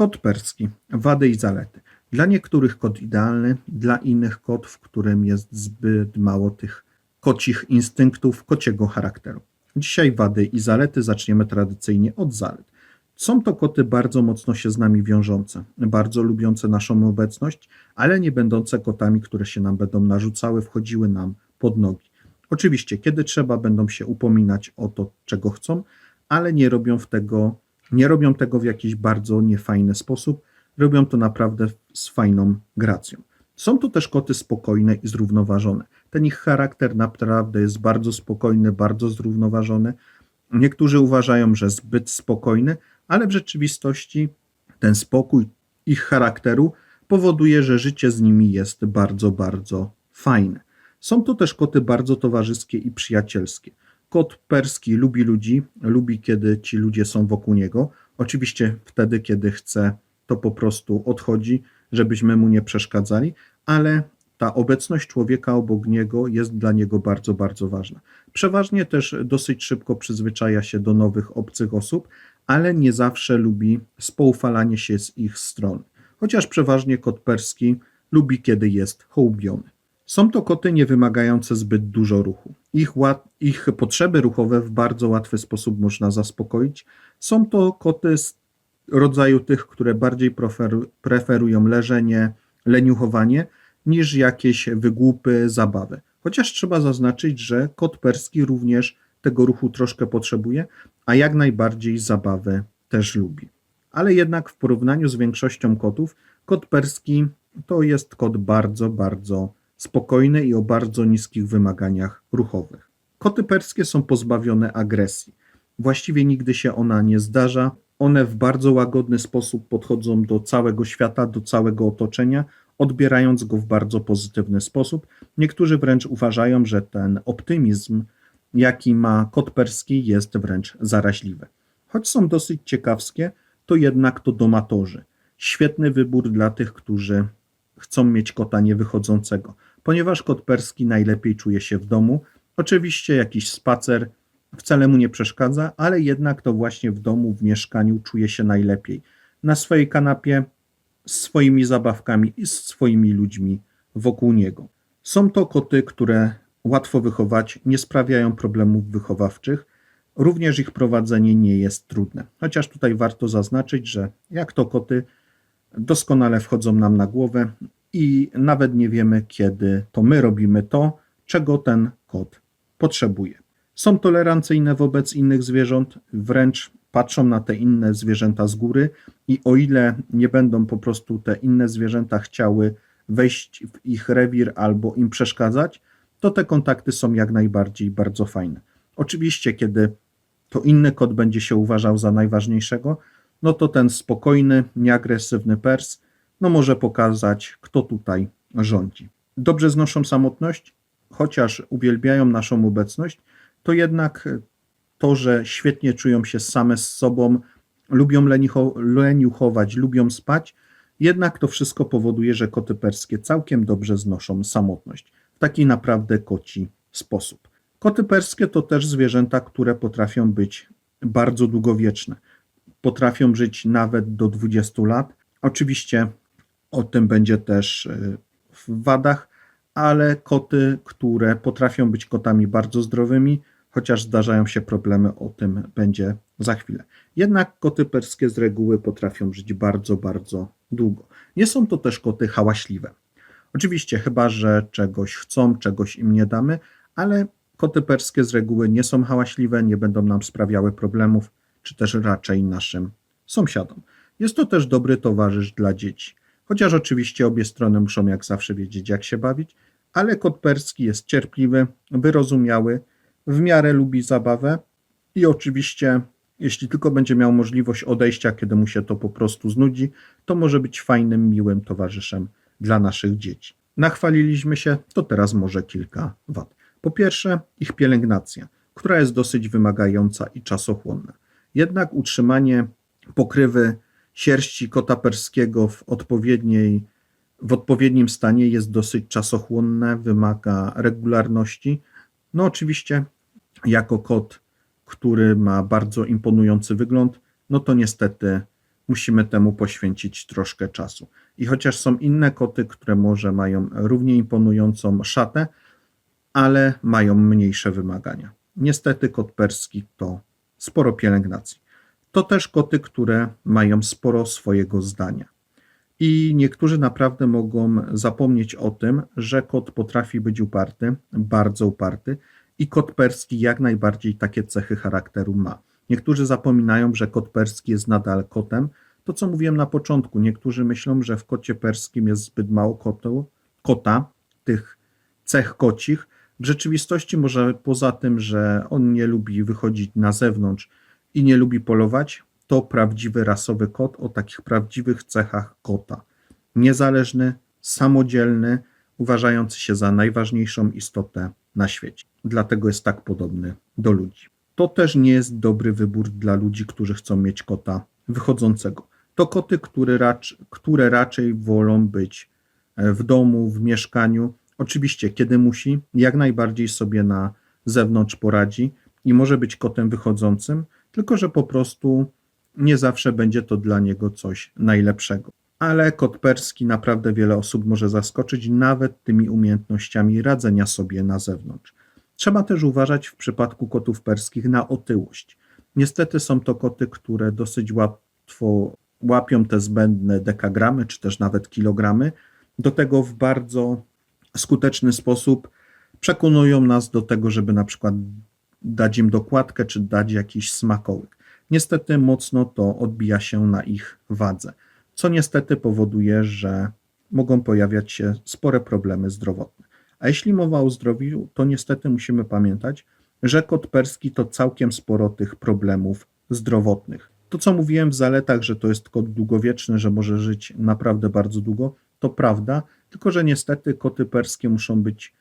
Kot perski. Wady i zalety. Dla niektórych kot idealny, dla innych kot, w którym jest zbyt mało tych kocich instynktów, kociego charakteru. Dzisiaj wady i zalety zaczniemy tradycyjnie od zalet. Są to koty bardzo mocno się z nami wiążące, bardzo lubiące naszą obecność, ale nie będące kotami, które się nam będą narzucały, wchodziły nam pod nogi. Oczywiście, kiedy trzeba, będą się upominać o to, czego chcą, ale nie robią w tego, nie robią tego w jakiś bardzo niefajny sposób. Robią to naprawdę z fajną gracją. Są to też koty spokojne i zrównoważone. Ten ich charakter naprawdę jest bardzo spokojny, bardzo zrównoważony. Niektórzy uważają, że zbyt spokojny, ale w rzeczywistości ten spokój ich charakteru powoduje, że życie z nimi jest bardzo, bardzo fajne. Są to też koty bardzo towarzyskie i przyjacielskie. Kot perski lubi ludzi, lubi kiedy ci ludzie są wokół niego. Oczywiście wtedy, kiedy chce, to po prostu odchodzi, żebyśmy mu nie przeszkadzali, ale ta obecność człowieka obok niego jest dla niego bardzo, bardzo ważna. Przeważnie też dosyć szybko przyzwyczaja się do nowych, obcych osób, ale nie zawsze lubi spoufalanie się z ich strony. Chociaż przeważnie kot perski lubi, kiedy jest hołbiony. Są to koty nie wymagające zbyt dużo ruchu. Ich, ich potrzeby ruchowe w bardzo łatwy sposób można zaspokoić. Są to koty z rodzaju tych, które bardziej preferu, preferują leżenie, leniuchowanie niż jakieś wygłupy, zabawy. Chociaż trzeba zaznaczyć, że kot perski również tego ruchu troszkę potrzebuje, a jak najbardziej zabawę też lubi. Ale jednak w porównaniu z większością kotów, kot perski to jest kot bardzo, bardzo spokojny i o bardzo niskich wymaganiach ruchowych. Koty perskie są pozbawione agresji. Właściwie nigdy się ona nie zdarza. One w bardzo łagodny sposób podchodzą do całego świata, do całego otoczenia, odbierając go w bardzo pozytywny sposób. Niektórzy wręcz uważają, że ten optymizm, jaki ma kot perski, jest wręcz zaraźliwy. Choć są dosyć ciekawskie, to jednak to domatorzy. Świetny wybór dla tych, którzy chcą mieć kota niewychodzącego, ponieważ kot perski najlepiej czuje się w domu. Oczywiście jakiś spacer wcale mu nie przeszkadza, ale jednak to właśnie w domu, w mieszkaniu czuje się najlepiej. Na swojej kanapie, z swoimi zabawkami i z swoimi ludźmi wokół niego. Są to koty, które łatwo wychować, nie sprawiają problemów wychowawczych. Również ich prowadzenie nie jest trudne. Chociaż tutaj warto zaznaczyć, że jak to koty doskonale wchodzą nam na głowę i nawet nie wiemy, kiedy to my robimy to, czego ten kot potrzebuje. Są tolerancyjne wobec innych zwierząt, wręcz patrzą na te inne zwierzęta z góry i o ile nie będą po prostu te inne zwierzęta chciały wejść w ich rewir albo im przeszkadzać, to te kontakty są jak najbardziej bardzo fajne. Oczywiście, kiedy to inny kot będzie się uważał za najważniejszego, no to ten spokojny, nieagresywny pers no może pokazać, kto tutaj rządzi. Dobrze znoszą samotność, chociaż uwielbiają naszą obecność, to jednak to, że świetnie czują się same z sobą, lubią leniuchować, lubią spać, jednak to wszystko powoduje, że koty perskie całkiem dobrze znoszą samotność. W taki naprawdę koci sposób. Koty perskie to też zwierzęta, które potrafią być bardzo długowieczne. Potrafią żyć nawet do 20 lat. Oczywiście o tym będzie też y, w wadach, ale koty, które potrafią być kotami bardzo zdrowymi, chociaż zdarzają się problemy, o tym będzie za chwilę. Jednak koty perskie z reguły potrafią żyć bardzo, bardzo długo. Nie są to też koty hałaśliwe. Oczywiście, chyba że czegoś chcą, czegoś im nie damy, ale koty perskie z reguły nie są hałaśliwe, nie będą nam sprawiały problemów, czy też raczej naszym sąsiadom. Jest to też dobry towarzysz dla dzieci. Chociaż oczywiście obie strony muszą jak zawsze wiedzieć, jak się bawić, ale kot perski jest cierpliwy, wyrozumiały, w miarę lubi zabawę i oczywiście, jeśli tylko będzie miał możliwość odejścia, kiedy mu się to po prostu znudzi, to może być fajnym, miłym towarzyszem dla naszych dzieci. Nachwaliliśmy się, to teraz może kilka wad. Po pierwsze, ich pielęgnacja, która jest dosyć wymagająca i czasochłonna. Jednak utrzymanie pokrywy sierści kota perskiego w odpowiedniej w odpowiednim stanie jest dosyć czasochłonne, wymaga regularności. No, oczywiście, jako kot, który ma bardzo imponujący wygląd, no to niestety musimy temu poświęcić troszkę czasu. I chociaż są inne koty, które może mają równie imponującą szatę, ale mają mniejsze wymagania. Niestety kot perski to sporo pielęgnacji. To też koty, które mają sporo swojego zdania. I niektórzy naprawdę mogą zapomnieć o tym, że kot potrafi być uparty, bardzo uparty, i kot perski jak najbardziej takie cechy charakteru ma. Niektórzy zapominają, że kot perski jest nadal kotem. To, co mówiłem na początku, niektórzy myślą, że w kocie perskim jest zbyt mało kotu, kota, tych cech kocich. W rzeczywistości, może poza tym, że on nie lubi wychodzić na zewnątrz i nie lubi polować, to prawdziwy rasowy kot o takich prawdziwych cechach kota. Niezależny, samodzielny, uważający się za najważniejszą istotę na świecie. Dlatego jest tak podobny do ludzi. To też nie jest dobry wybór dla ludzi, którzy chcą mieć kota wychodzącego. To koty, które, racz, które raczej wolą być e, w domu, w mieszkaniu. Oczywiście, kiedy musi, jak najbardziej sobie na zewnątrz poradzi i może być kotem wychodzącym, tylko że po prostu nie zawsze będzie to dla niego coś najlepszego. Ale kot perski naprawdę wiele osób może zaskoczyć nawet tymi umiejętnościami radzenia sobie na zewnątrz. Trzeba też uważać w przypadku kotów perskich na otyłość. Niestety są to koty, które dosyć łatwo łapią te zbędne dekagramy, czy też nawet kilogramy. Do tego w bardzo skuteczny sposób przekonują nas do tego, żeby na przykład dać im dokładkę, czy dać jakiś smakołyk. Niestety mocno to odbija się na ich wadze, co niestety powoduje, że mogą pojawiać się spore problemy zdrowotne. A jeśli mowa o zdrowiu, to niestety musimy pamiętać, że kot perski to całkiem sporo tych problemów zdrowotnych. To, co mówiłem w zaletach, że to jest kot długowieczny, że może żyć naprawdę bardzo długo, to prawda, tylko że niestety koty perskie muszą być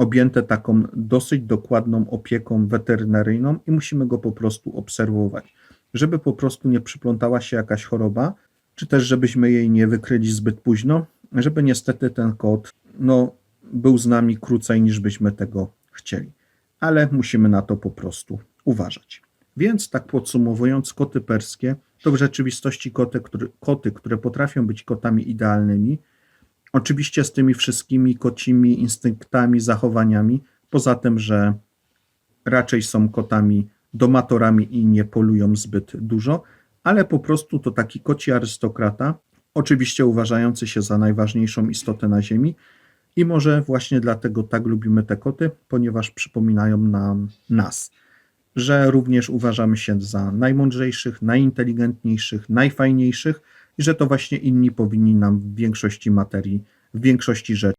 objęte taką dosyć dokładną opieką weterynaryjną i musimy go po prostu obserwować, żeby po prostu nie przyplątała się jakaś choroba, czy też żebyśmy jej nie wykryli zbyt późno, żeby niestety ten kot no, był z nami krócej niż byśmy tego chcieli. Ale musimy na to po prostu uważać. Więc tak podsumowując, koty perskie to w rzeczywistości koty, które, koty, które potrafią być kotami idealnymi, oczywiście z tymi wszystkimi kocimi instynktami, zachowaniami, poza tym, że raczej są kotami domatorami i nie polują zbyt dużo, ale po prostu to taki koci arystokrata, oczywiście uważający się za najważniejszą istotę na Ziemi, i może właśnie dlatego tak lubimy te koty, ponieważ przypominają nam nas, że również uważamy się za najmądrzejszych, najinteligentniejszych, najfajniejszych i że to właśnie inni powinni nam w większości materii, w większości rzeczy.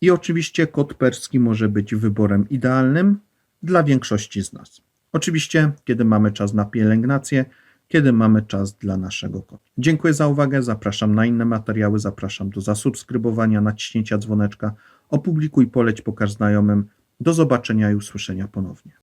I oczywiście kot perski może być wyborem idealnym dla większości z nas. Oczywiście, kiedy mamy czas na pielęgnację, kiedy mamy czas dla naszego kota. Dziękuję za uwagę, zapraszam na inne materiały, zapraszam do zasubskrybowania, naciśnięcia dzwoneczka, opublikuj, poleć, pokaż znajomym. Do zobaczenia i usłyszenia ponownie.